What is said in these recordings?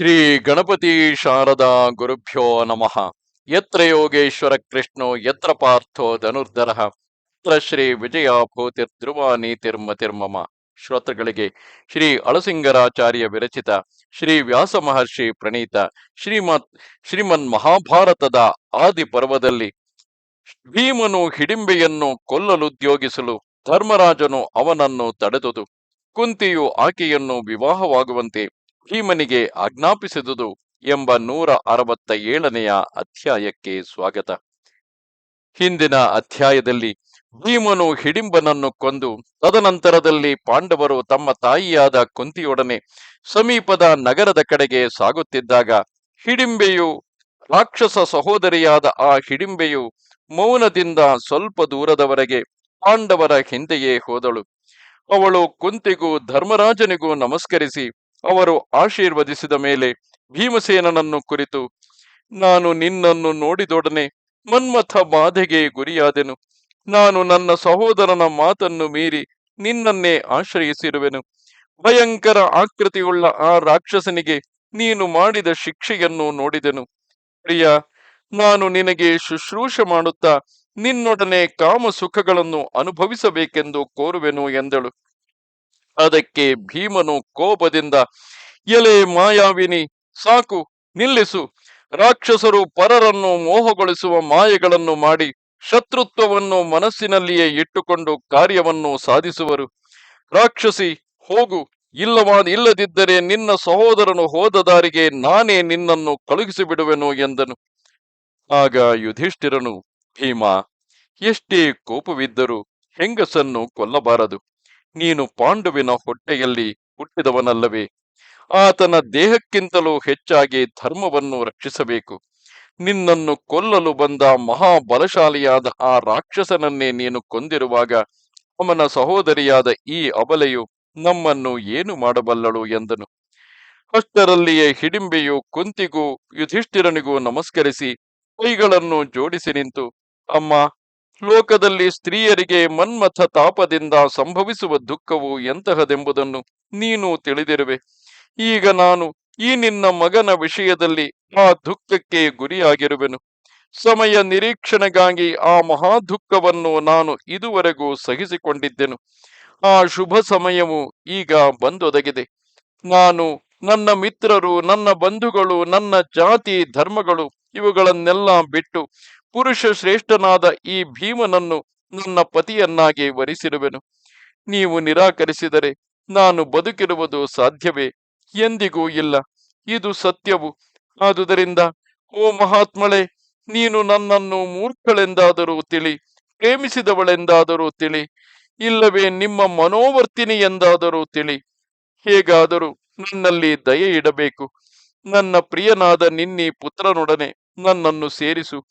ಶ್ರೀ ಗಣಪತಿ ಶಾರದಾ ಗುರುಭ್ಯೋ ನಮಃ. ಯತ್ರ ಯೋಗೇಶ್ವರ ಕೃಷ್ಣೋ, ಯತ್ರ ಪಾರ್ಥೋ ಧನುರ್ಧರ, ಯತ್ರ ಶ್ರೀ ವಿಜಯ ಭೂತಿರ್ಧ್ರುವ ನೀತಿರ್ಮತಿರ್ಮಮ ಶ್ರೋತೃಗಳಿಗೆ ಶ್ರೀ ಅಳಸಿಂಗರಾಚಾರ್ಯ ವಿರಚಿತ ಶ್ರೀ ವ್ಯಾಸ ಮಹರ್ಷಿ ಪ್ರಣೀತ ಶ್ರೀಮತ್, ಶ್ರೀಮನ್ ಮಹಾಭಾರತದ ಆದಿ ಪರ್ವದಲ್ಲಿ ಭೀಮನು ಹಿಡಿಂಬೆಯನ್ನು ಕೊಲ್ಲಲುದ್ಯೋಗಿಸಲು ಧರ್ಮರಾಜನು ಅವನನ್ನು ತಡೆದುದು. ಕುಂತಿಯು ಆಕೆಯನ್ನು ವಿವಾಹವಾಗುವಂತೆ ಭೀಮನಿಗೆ ಆಜ್ಞಾಪಿಸಿದುದು ಎಂಬ ನೂರ ಅರವತ್ತ ಏಳನೆಯ ಅಧ್ಯಾಯಕ್ಕೆ ಸ್ವಾಗತ. ಹಿಂದಿನ ಅಧ್ಯಾಯದಲ್ಲಿ ಭೀಮನು ಹಿಡಿಂಬನನ್ನು ಕೊಂದು, ತದನಂತರದಲ್ಲಿ ಪಾಂಡವರು ತಮ್ಮ ತಾಯಿಯಾದ ಕುಂತಿಯೊಡನೆ ಸಮೀಪದ ನಗರದ ಕಡೆಗೆ ಸಾಗುತ್ತಿದ್ದಾಗ ಹಿಡಿಂಬೆಯು ರಾಕ್ಷಸ ಸಹೋದರಿಯಾದ ಆ ಹಿಡಿಂಬೆಯು ಮೌನದಿಂದ ಸ್ವಲ್ಪ ದೂರದವರೆಗೆ ಪಾಂಡವರ ಹಿಂದೆಯೇ ಹೋದಳು. ಅವಳು ಕುಂತಿಗೂ ಧರ್ಮರಾಜನಿಗೂ ನಮಸ್ಕರಿಸಿ ಅವರು ಆಶೀರ್ವದಿಸಿದ ಮೇಲೆ ಭೀಮಸೇನನನ್ನು ಕುರಿತು, ನಾನು ನಿನ್ನನ್ನು ನೋಡಿದೊಡನೆ ಮನ್ಮಥ ಬಾಧೆಗೆ ಗುರಿಯಾದೆನು. ನಾನು ನನ್ನ ಸಹೋದರನ ಮಾತನ್ನು ಮೀರಿ ನಿನ್ನನ್ನೇ ಆಶ್ರಯಿಸಿರುವೆನು. ಭಯಂಕರ ಆಕೃತಿಯುಳ್ಳ ಆ ರಾಕ್ಷಸನಿಗೆ ನೀನು ಮಾಡಿದ ಶಿಕ್ಷೆಯನ್ನು ನೋಡಿದೆನು. ಪ್ರಿಯ, ನಾನು ನಿನಗೆ ಶುಶ್ರೂಷ ಮಾಡುತ್ತಾ ನಿನ್ನೊಡನೆ ಕಾಮ ಸುಖಗಳನ್ನು ಅನುಭವಿಸಬೇಕೆಂದು ಕೋರುವೆನು ಎಂದಳು. ಅದಕ್ಕೆ ಭೀಮನು ಕೋಪದಿಂದ, ಎಲೆ ಮಾಯಾವಿನಿ, ಸಾಕು, ನಿಲ್ಲಿಸು. ರಾಕ್ಷಸರು ಪರರನ್ನು ಮೋಹಗೊಳಿಸುವ ಮಾಯೆಗಳನ್ನು ಮಾಡಿ, ಶತ್ರುತ್ವವನ್ನು ಮನಸ್ಸಿನಲ್ಲಿಯೇ ಇಟ್ಟುಕೊಂಡು ಕಾರ್ಯವನ್ನು ಸಾಧಿಸುವರು. ರಾಕ್ಷಸಿ, ಹೋಗು. ಇಲ್ಲವಾದ, ಇಲ್ಲದಿದ್ದರೆ ನಿನ್ನ ಸಹೋದರನು ಹೋದ ದಾರಿಗೆ ನಾನೇ ನಿನ್ನನ್ನು ಕಳುಹಿಸಿ ಬಿಡುವೆನು ಎಂದನು. ಆಗ ಯುಧಿಷ್ಠಿರನು, ಭೀಮ, ಎಷ್ಟೇ ಕೋಪವಿದ್ದರೂ ಹೆಂಗಸನ್ನು ಕೊಲ್ಲಬಾರದು. ನೀನು ಪಾಂಡುವಿನ ಹೊಟ್ಟೆಯಲ್ಲಿ ಹುಟ್ಟಿದವನಲ್ಲವೇ? ಆತನ ದೇಹಕ್ಕಿಂತಲೂ ಹೆಚ್ಚಾಗಿ ಧರ್ಮವನ್ನು ರಕ್ಷಿಸಬೇಕು. ನಿನ್ನನ್ನು ಕೊಲ್ಲಲು ಬಂದ ಮಹಾಬಲಶಾಲಿಯಾದ ಆ ರಾಕ್ಷಸನನ್ನೇ ನೀನು ಕೊಂದಿರುವಾಗ ಅವನ ಸಹೋದರಿಯಾದ ಈ ಅಬಲೆಯು ನಮ್ಮನ್ನು ಏನು ಮಾಡಬಲ್ಲಳು ಎಂದನು. ಅಷ್ಟರಲ್ಲಿಯೇ ಹಿಡಿಂಬೆಯು ಕುಂತಿಗೂ ಯುಧಿಷ್ಠಿರನಿಗೂ ನಮಸ್ಕರಿಸಿ ಕೈಗಳನ್ನು ಜೋಡಿಸಿ ನಿಂತು, ಅಮ್ಮ ಲೋಕದಲ್ಲಿ ಸ್ತ್ರೀಯರಿಗೆ ಮನ್ಮಥ ತಾಪದಿಂದ ಸಂಭವಿಸುವ ದುಃಖವು ಎಂತಹದೆಂಬುದನ್ನು ನೀನು ತಿಳಿದಿರುವೆ. ಈಗ ನಾನು ಈ ನಿನ್ನ ಮಗನ ವಿಷಯದಲ್ಲಿ ಆ ದುಃಖಕ್ಕೆ ಗುರಿಯಾಗಿರುವೆನು. ಸಮಯ ನಿರೀಕ್ಷಣೆಗಾಗಿ ಆ ಮಹಾ ದುಃಖವನ್ನು ನಾನು ಇದುವರೆಗೂ ಸಹಿಸಿಕೊಂಡಿದ್ದೆನು. ಆ ಶುಭ ಸಮಯವು ಈಗ ಬಂದೊದಗಿದೆ. ನಾನು, ನನ್ನ ಮಿತ್ರರು, ನನ್ನ ಬಂಧುಗಳು, ನನ್ನ ಜಾತಿ, ಧರ್ಮಗಳು ಇವುಗಳನ್ನೆಲ್ಲ ಬಿಟ್ಟು ಪುರುಷ ಶ್ರೇಷ್ಠನಾದ ಈ ಭೀಮನನ್ನು ನನ್ನ ಪತಿಯನ್ನಾಗಿ ವರಿಸಿರುವೆನು ನೀವು ನಿರಾಕರಿಸಿದರೆ ನಾನು ಬದುಕಿರುವುದು ಸಾಧ್ಯವೇ? ಎಂದಿಗೂ ಇಲ್ಲ. ಇದು ಸತ್ಯವು. ಆದುದರಿಂದ, ಓ ಮಹಾತ್ಮಳೆ, ನೀನು ನನ್ನನ್ನು ಮೂರ್ಖಳೆಂದಾದರೂ ತಿಳಿ, ಪ್ರೇಮಿಸಿದವಳೆಂದಾದರೂ ತಿಳಿ, ಇಲ್ಲವೇ ನಿಮ್ಮ ಮನೋವರ್ತಿನಿ ಎಂದಾದರೂ ತಿಳಿ. ಹೇಗಾದರೂ ನನ್ನಲ್ಲಿ ದಯೆ ಇಡಬೇಕು. ನನ್ನ ಪ್ರಿಯನಾದ ನಿನ್ನಿ ಪುತ್ರನೊಡನೆ ನನ್ನನ್ನು ಸೇರಿಸು.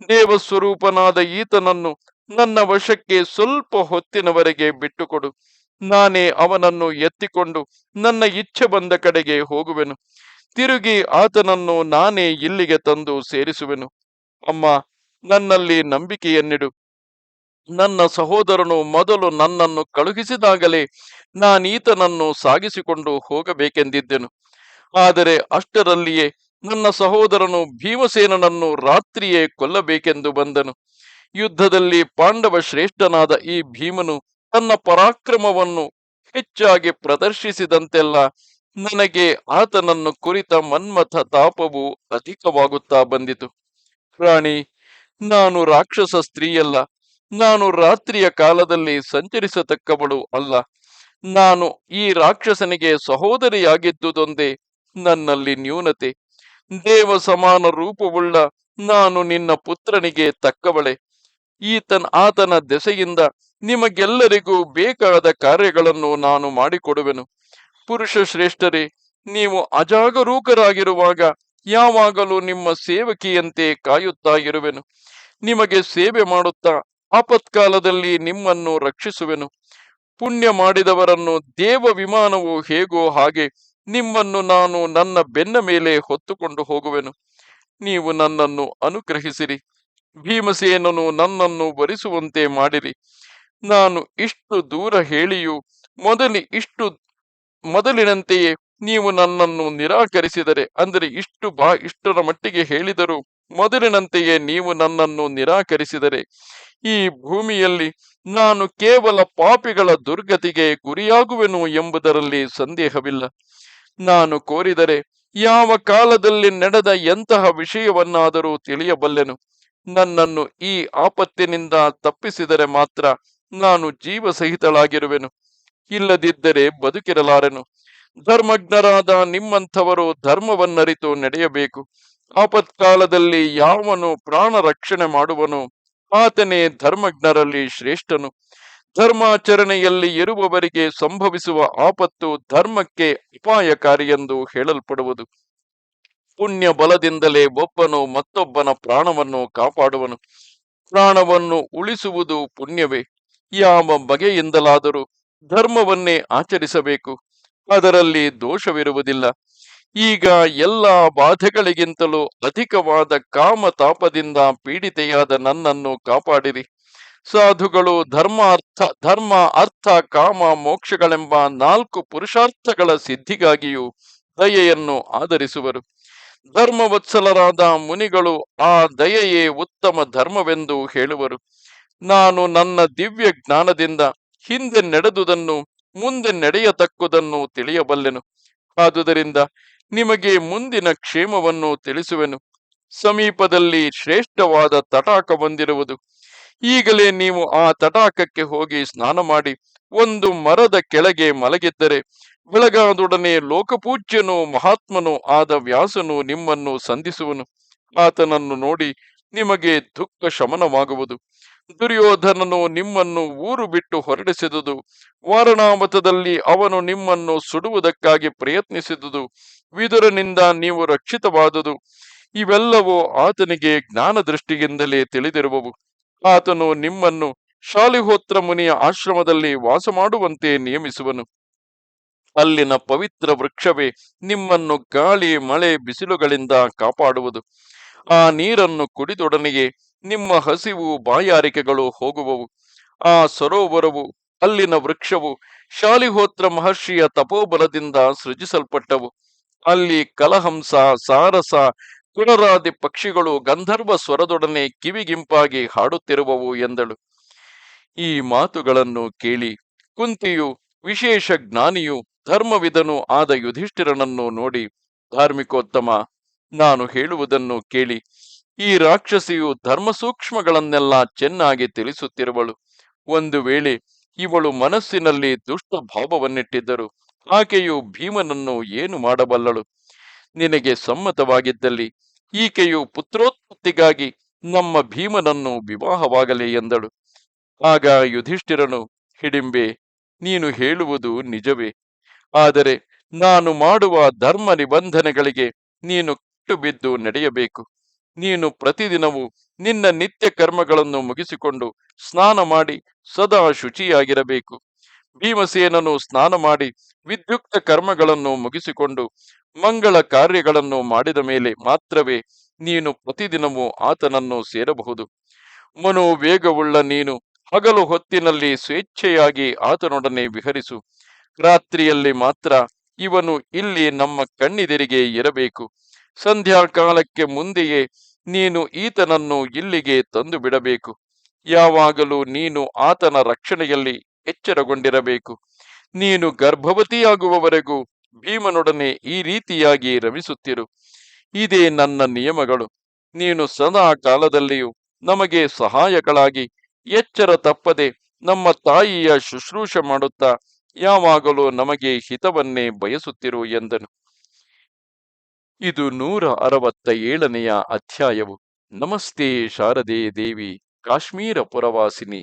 ದೇವಸ್ವರೂಪನಾದ ಈತನನ್ನು ನನ್ನ ವಶಕ್ಕೆ ಸ್ವಲ್ಪ ಹೊತ್ತಿನವರೆಗೆ ಬಿಟ್ಟುಕೊಡು. ನಾನೇ ಅವನನ್ನು ಎತ್ತಿಕೊಂಡು ನನ್ನ ಇಚ್ಛೆ ಬಂದ ಕಡೆಗೆ ಹೋಗುವೆನು. ತಿರುಗಿ ಆತನನ್ನು ನಾನೇ ಇಲ್ಲಿಗೆ ತಂದು ಸೇರಿಸುವೆನು. ಅಮ್ಮ, ನನ್ನಲ್ಲಿ ನಂಬಿಕೆಯನ್ನಿಡು. ನನ್ನ ಸಹೋದರನು ಮೊದಲು ನನ್ನನ್ನು ಕಳುಹಿಸಿದಾಗಲೇ ನಾನೀತನನ್ನು ಸಾಗಿಸಿಕೊಂಡು ಹೋಗಬೇಕೆಂದಿದ್ದೆನು. ಆದರೆ ಅಷ್ಟರಲ್ಲಿಯೇ ನನ್ನ ಸಹೋದರನು ಭೀಮಸೇನನನ್ನು ರಾತ್ರಿಯೇ ಕೊಲ್ಲಬೇಕೆಂದು ಬಂದನು. ಯುದ್ಧದಲ್ಲಿ ಪಾಂಡವ ಶ್ರೇಷ್ಠನಾದ ಈ ಭೀಮನು ತನ್ನ ಪರಾಕ್ರಮವನ್ನು ಹೆಚ್ಚಾಗಿ ಪ್ರದರ್ಶಿಸಿದಂತೆಲ್ಲ ನನಗೆ ಆತನನ್ನು ಕುರಿತ ಮನ್ಮಥ ತಾಪವು ಅಧಿಕವಾಗುತ್ತಾ ಬಂದಿತು. ರಾಣಿ, ನಾನು ರಾಕ್ಷಸ ಸ್ತ್ರೀಯಲ್ಲ. ನಾನು ರಾತ್ರಿಯ ಕಾಲದಲ್ಲಿ ಸಂಚರಿಸತಕ್ಕವಳು ಅಲ್ಲ. ನಾನು ಈ ರಾಕ್ಷಸನಿಗೆ ಸಹೋದರಿಯಾಗಿದ್ದುದೊಂದೇ ನನ್ನಲ್ಲಿ ನ್ಯೂನತೆ. ದೇವ ಸಮಾನ ರೂಪವುಳ್ಳ ನಾನು ನಿನ್ನ ಪುತ್ರನಿಗೆ ತಕ್ಕವಳೆ. ಈತನ ಆತನ ದೆಸೆಯಿಂದ ನಿಮಗೆಲ್ಲರಿಗೂ ಬೇಕಾದ ಕಾರ್ಯಗಳನ್ನು ನಾನು ಮಾಡಿಕೊಡುವೆನು. ಪುರುಷ ಶ್ರೇಷ್ಠರೇ, ನೀವು ಅಜಾಗರೂಕರಾಗಿರುವಾಗ ಯಾವಾಗಲೂ ನಿಮ್ಮ ಸೇವಕಿಯಂತೆ ಕಾಯುತ್ತಾ ಇರುವೆನು ನಿಮಗೆ ಸೇವೆ ಮಾಡುತ್ತಾ ಆಪತ್ಕಾಲದಲ್ಲಿ ನಿಮ್ಮನ್ನು ರಕ್ಷಿಸುವೆನು. ಪುಣ್ಯ ಮಾಡಿದವರನ್ನು ದೇವ ವಿಮಾನವು ಹೇಗೋ ಹಾಗೆ ನಿಮ್ಮನ್ನು ನಾನು ನನ್ನ ಬೆನ್ನ ಮೇಲೆ ಹೊತ್ತುಕೊಂಡು ಹೋಗುವೆನು. ನೀವು ನನ್ನನ್ನು ಅನುಗ್ರಹಿಸಿರಿ. ಭೀಮಸೇನನು ನನ್ನನ್ನು ಬರಿಸುವಂತೆ ಮಾಡಿರಿ. ನಾನು ಇಷ್ಟು ದೂರ ಹೇಳಿಯೂ ಮೊದಲಿ ಇಷ್ಟು ಮೊದಲಿನಂತೆಯೇ ನೀವು ನನ್ನನ್ನು ನಿರಾಕರಿಸಿದರೆ, ಅಂದರೆ ಇಷ್ಟು ಬಾ ಇಷ್ಟರ ಮಟ್ಟಿಗೆ ಹೇಳಿದರು ಮೊದಲಿನಂತೆಯೇ ನೀವು ನನ್ನನ್ನು ನಿರಾಕರಿಸಿದರೆ, ಈ ಭೂಮಿಯಲ್ಲಿ ನಾನು ಕೇವಲ ಪಾಪಿಗಳ ದುರ್ಗತಿಗೆ ಗುರಿಯಾಗುವೆನು ಎಂಬುದರಲ್ಲಿ ಸಂದೇಹವಿಲ್ಲ. ನಾನು ಕೋರಿದರೆ ಯಾವ ಕಾಲದಲ್ಲಿ ನಡೆದ ಎಂತಹ ವಿಷಯವನ್ನಾದರೂ ತಿಳಿಯಬಲ್ಲೆನು. ನನ್ನನ್ನು ಈ ಆಪತ್ತಿನಿಂದ ತಪ್ಪಿಸಿದರೆ ಮಾತ್ರ ನಾನು ಜೀವ ಸಹಿತಳಾಗಿರುವೆನು ಇಲ್ಲದಿದ್ದರೆ ಬದುಕಿರಲಾರೆನು. ಧರ್ಮಜ್ಞರಾದ ನಿಮ್ಮಂಥವರು ಧರ್ಮವನ್ನರಿತು ನಡೆಯಬೇಕು. ಆಪತ್ಕಾಲದಲ್ಲಿ ಯಾವನು ಪ್ರಾಣ ರಕ್ಷಣೆ ಮಾಡುವನು, ಆತನೇ ಧರ್ಮಜ್ಞರಲ್ಲಿ ಶ್ರೇಷ್ಠನು. ಧರ್ಮಾಚರಣೆಯಲ್ಲಿ ಇರುವವರಿಗೆ ಸಂಭವಿಸುವ ಆಪತ್ತು ಧರ್ಮಕ್ಕೆ ಅಪಾಯಕಾರಿ ಎಂದು ಹೇಳಲ್ಪಡುವುದು. ಪುಣ್ಯ ಬಲದಿಂದಲೇ ಒಬ್ಬನು ಮತ್ತೊಬ್ಬನ ಪ್ರಾಣವನ್ನು ಕಾಪಾಡುವನು. ಪ್ರಾಣವನ್ನು ಉಳಿಸುವುದು ಪುಣ್ಯವೇ. ಯಾವ ಬಗೆಯಿಂದಲಾದರೂ ಧರ್ಮವನ್ನೇ ಆಚರಿಸಬೇಕು. ಅದರಲ್ಲಿ ದೋಷವಿರುವುದಿಲ್ಲ. ಈಗ ಎಲ್ಲ ಬಾಧೆಗಳಿಗಿಂತಲೂ ಅಧಿಕವಾದ ಕಾಮತಾಪದಿಂದ ಪೀಡಿತೆಯಾದ ನನ್ನನ್ನು ಕಾಪಾಡಿರಿ. ಸಾಧುಗಳು ಧರ್ಮ ಅರ್ಥ ಧರ್ಮ ಅರ್ಥ, ಕಾಮ, ಮೋಕ್ಷಗಳೆಂಬ ನಾಲ್ಕು ಪುರುಷಾರ್ಥಗಳ ಸಿದ್ಧಿಗಾಗಿಯೂ ದಯೆಯನ್ನು ಆಧರಿಸುವರು. ಧರ್ಮವತ್ಸಲರಾದ ಮುನಿಗಳು ಆ ದಯೆಯೇ ಉತ್ತಮ ಧರ್ಮವೆಂದು ಹೇಳುವರು. ನಾನು ನನ್ನ ದಿವ್ಯ ಜ್ಞಾನದಿಂದ ಹಿಂದೆ ನಡೆದುದನ್ನು, ಮುಂದೆ ನಡೆಯತಕ್ಕುದನ್ನು ತಿಳಿಯಬಲ್ಲೆನು. ಆದುದರಿಂದ ನಿಮಗೆ ಮುಂದಿನ ಕ್ಷೇಮವನ್ನು ತಿಳಿಸುವೆನು. ಸಮೀಪದಲ್ಲಿ ಶ್ರೇಷ್ಠವಾದ ತಟಾಕ ಬಂದಿರುವುದು ಈಗಲೇ ನೀವು ಆ ತಟಾಕಕ್ಕೆ ಹೋಗಿ ಸ್ನಾನ ಮಾಡಿ ಒಂದು ಮರದ ಕೆಳಗೆ ಮಲಗಿದ್ದರೆ ಬೆಳಗಾದೊಡನೆ ಲೋಕಪೂಜ್ಯನು ಮಹಾತ್ಮನು ಆದ ವ್ಯಾಸನು ನಿಮ್ಮನ್ನು ಸಂಧಿಸುವನು. ಆತನನ್ನು ನೋಡಿ ನಿಮಗೆ ದುಃಖ ಶಮನವಾಗುವುದು. ದುರ್ಯೋಧನನು ನಿಮ್ಮನ್ನು ಊರು ಬಿಟ್ಟು ಹೊರಡಿಸಿದುದು. ವಾರಣಾಮತದಲ್ಲಿ ಅವನು ನಿಮ್ಮನ್ನು ಸುಡುವುದಕ್ಕಾಗಿ ಪ್ರಯತ್ನಿಸಿದುದು. ವಿದುರನಿಂದ ನೀವು ರಕ್ಷಿತವಾದುದು. ಇವೆಲ್ಲವೂ ಆತನಿಗೆ ಜ್ಞಾನ ದೃಷ್ಟಿಯಿಂದಲೇ ತಿಳಿದಿರುವವು. ಆತನು ನಿಮ್ಮನ್ನು ಶಾಲಿಹೋತ್ರ ಮುನಿಯ ಆಶ್ರಮದಲ್ಲಿ ವಾಸ ಮಾಡುವಂತೆ ನಿಯಮಿಸುವನು. ಅಲ್ಲಿನ ಪವಿತ್ರ ವೃಕ್ಷವೇ ನಿಮ್ಮನ್ನು ಗಾಳಿ, ಮಳೆ, ಬಿಸಿಲುಗಳಿಂದ ಕಾಪಾಡುವುದು. ಆ ನೀರನ್ನು ಕುಡಿದೊಡನೆಯೇ ನಿಮ್ಮ ಹಸಿವು, ಬಾಯಾರಿಕೆಗಳು ಹೋಗುವವು. ಆ ಸರೋವರವು, ಅಲ್ಲಿನ ವೃಕ್ಷವು ಶಾಲಿಹೋತ್ರ ಮಹರ್ಷಿಯ ತಪೋಬಲದಿಂದ ಸೃಜಿಸಲ್ಪಟ್ಟವು. ಅಲ್ಲಿ ಕಲಹಂಸ, ಸಾರಸ ಕುಣರಾದಿ ಪಕ್ಷಿಗಳು ಗಂಧರ್ವ ಸ್ವರದೊಡನೆ ಕಿವಿಗಿಂಪಾಗಿ ಹಾಡುತ್ತಿರುವವು ಎಂದಳು. ಈ ಮಾತುಗಳನ್ನು ಕೇಳಿ ಕುಂತಿಯು, ವಿಶೇಷ ಜ್ಞಾನಿಯು, ಧರ್ಮವಿದನು ಆದ ಯುಧಿಷ್ಠಿರನನ್ನು ನೋಡಿ ಧಾರ್ಮಿಕೋತ್ತಮ, ನಾನು ಹೇಳುವುದನ್ನು ಕೇಳಿ ಈ ರಾಕ್ಷಸಿಯು ಧರ್ಮ ಸೂಕ್ಷ್ಮಗಳನ್ನೆಲ್ಲ ಚೆನ್ನಾಗಿ ತಿಳಿಸುತ್ತಿರುವಳು. ಒಂದು ವೇಳೆ ಇವಳು ಮನಸ್ಸಿನಲ್ಲಿ ದುಷ್ಟ ಭಾವವನ್ನಿಟ್ಟಿದ್ದರು ಆಕೆಯು ಭೀಮನನ್ನು ಏನು ಮಾಡಬಲ್ಲಳು? ನಿನಗೆ ಸಮ್ಮತವಾಗಿದ್ದಲ್ಲಿ ಈಕೆಯು ಪುತ್ರೋತ್ಪತ್ತಿಗಾಗಿ ನಮ್ಮ ಭೀಮನನ್ನು ವಿವಾಹವಾಗಲಿ ಎಂದಳು. ಆಗ ಯುಧಿಷ್ಠಿರನು, ಹಿಡಿಂಬೆ, ನೀನು ಹೇಳುವುದು ನಿಜವೇ. ಆದರೆ ನಾನು ಮಾಡುವ ಧರ್ಮ ನಿಬಂಧನೆಗಳಿಗೆ ನೀನು ಕಟ್ಟು ಬಿದ್ದು ನಡೆಯಬೇಕು. ನೀನು ಪ್ರತಿದಿನವೂ ನಿನ್ನ ನಿತ್ಯ ಕರ್ಮಗಳನ್ನು ಮುಗಿಸಿಕೊಂಡು ಸ್ನಾನ ಮಾಡಿ ಸದಾ ಶುಚಿಯಾಗಿರಬೇಕು. ಭೀಮಸೇನನು ಸ್ನಾನ ಮಾಡಿ ವಿದ್ಯುಕ್ತ ಕರ್ಮಗಳನ್ನು ಮುಗಿಸಿಕೊಂಡು ಮಂಗಳ ಕಾರ್ಯಗಳನ್ನು ಮಾಡಿದ ಮೇಲೆ ಮಾತ್ರವೇ ನೀನು ಪ್ರತಿದಿನವೂ ಆತನನ್ನು ಸೇರಬಹುದು. ಮನೋವೇಗವುಳ್ಳ ನೀನು ಹಗಲು ಹೊತ್ತಿನಲ್ಲಿ ಸ್ವೇಚ್ಛೆಯಾಗಿ ಆತನೊಡನೆ ವಿಹರಿಸು. ರಾತ್ರಿಯಲ್ಲಿ ಮಾತ್ರ ಇವನು ಇಲ್ಲಿ ನಮ್ಮ ಕಣ್ಣಿದೆರಿಗೆ ಇರಬೇಕು. ಸಂಧ್ಯಾಕಾಲಕ್ಕೆ ಮುಂದೆಯೇ ನೀನು ಈತನನ್ನು ಇಲ್ಲಿಗೆ ತಂದು ಬಿಡಬೇಕು ಯಾವಾಗಲೂ ನೀನು ಆತನ ರಕ್ಷಣೆಯಲ್ಲಿ ಎಚ್ಚರಗೊಂಡಿರಬೇಕು. ನೀನು ಗರ್ಭವತಿಯಾಗುವವರೆಗೂ ಭೀಮನೊಡನೆ ಈ ರೀತಿಯಾಗಿ ರಮಿಸುತ್ತಿರು. ಇದೇ ನನ್ನ ನಿಯಮಗಳು. ನೀನು ಸದಾ ಕಾಲದಲ್ಲಿಯೂ ನಮಗೆ ಸಹಾಯಗಳಾಗಿ ಎಚ್ಚರ ತಪ್ಪದೆ ನಮ್ಮ ತಾಯಿಯ ಶುಶ್ರೂಷ ಮಾಡುತ್ತಾ ಯಾವಾಗಲೂ ನಮಗೆ ಹಿತವನ್ನೇ ಬಯಸುತ್ತಿರು ಎಂದನು. ಇದು ನೂರ ಅರವತ್ತ ಏಳನೆಯ ಅಧ್ಯಾಯವು. ನಮಸ್ತೆ ಶಾರದೆ ದೇವಿ, ಕಾಶ್ಮೀರ ಪುರವಾಸಿನಿ.